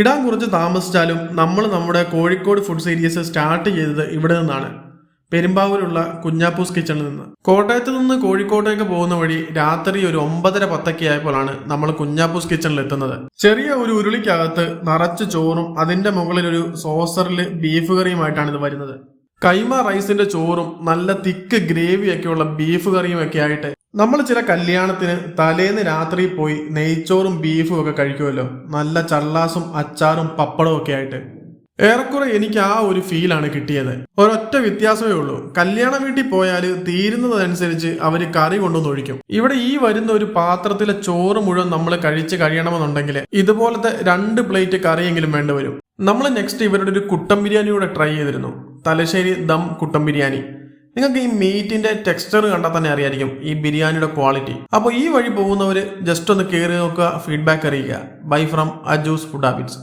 ഇടാൻ കുറച്ച് താമസിച്ചാലും നമ്മൾ നമ്മുടെ കോഴിക്കോട് ഫുഡ് സീരീസ് സ്റ്റാർട്ട് ചെയ്തത് ഇവിടെ നിന്നാണ്. പെരുമ്പാവൂരുള്ള കുഞ്ഞാപ്പൂസ് കിച്ചണിൽ നിന്ന്. കോട്ടയത്ത് നിന്ന് കോഴിക്കോട്ടേക്ക് പോകുന്ന വഴി രാത്രി ഒരു ഒമ്പതര പത്തൊക്കെ ആയപ്പോഴാണ് നമ്മൾ കുഞ്ഞാപ്പൂസ് കിച്ചണിൽ എത്തുന്നത്. ചെറിയ ഒരു ഉരുളിക്കകത്ത് നിറച്ച് ചോറും അതിന്റെ മുകളിൽ ഒരു സോസറിൽ ബീഫ് കറിയുമായിട്ടാണ് ഇത് വരുന്നത്. കൈമ റൈസിന്റെ ചോറും നല്ല തിക്ക് ഗ്രേവിയൊക്കെയുള്ള ബീഫ് കറിയും ഒക്കെ ആയിട്ട് നമ്മൾ ചില കല്യാണത്തിന് തലേന്ന് രാത്രി പോയി നെയ്ച്ചോറും ബീഫും ഒക്കെ കഴിക്കുമല്ലോ. നല്ല ചള്ളാസും അച്ചാറും പപ്പടവും ഒക്കെ ആയിട്ട്. ഏറെക്കുറെ എനിക്ക് ആ ഒരു ഫീലാണ് കിട്ടിയത്. ഒരൊറ്റ വ്യത്യാസമേ ഉള്ളൂ. കല്യാണ വീട്ടിൽ പോയാൽ തീരുന്നതനുസരിച്ച് അവർ കറി കൊണ്ടുവന്ന് ഒഴിക്കും. ഇവിടെ ഈ വരുന്ന ഒരു പാത്രത്തിലെ ചോറ് മുഴുവൻ നമ്മൾ കഴിച്ച് കഴിയണമെന്നുണ്ടെങ്കിൽ ഇതുപോലത്തെ രണ്ട് പ്ലേറ്റ് കറിയെങ്കിലും വേണ്ടി വരും. നമ്മൾ നെക്സ്റ്റ് ഇവരുടെ ഒരു കുട്ടം ബിരിയാണി കൂടെ ട്രൈ ചെയ്തിരുന്നു. തലശ്ശേരി ദം കുട്ടം ബിരിയാണി. നിങ്ങൾക്ക് ഈ മീറ്റിന്റെ ടെക്സ്ചർ കണ്ടാൽ തന്നെ അറിയായിരിക്കും ഈ ബിരിയാണിയുടെ ക്വാളിറ്റി അപ്പോൾ ഈ വഴി പോകുന്നവർ ജസ്റ്റ് ഒന്ന് കയറി നോക്കുക ഫീഡ്ബാക്ക് അറിയിക്കുക. Bye from Aju's food habits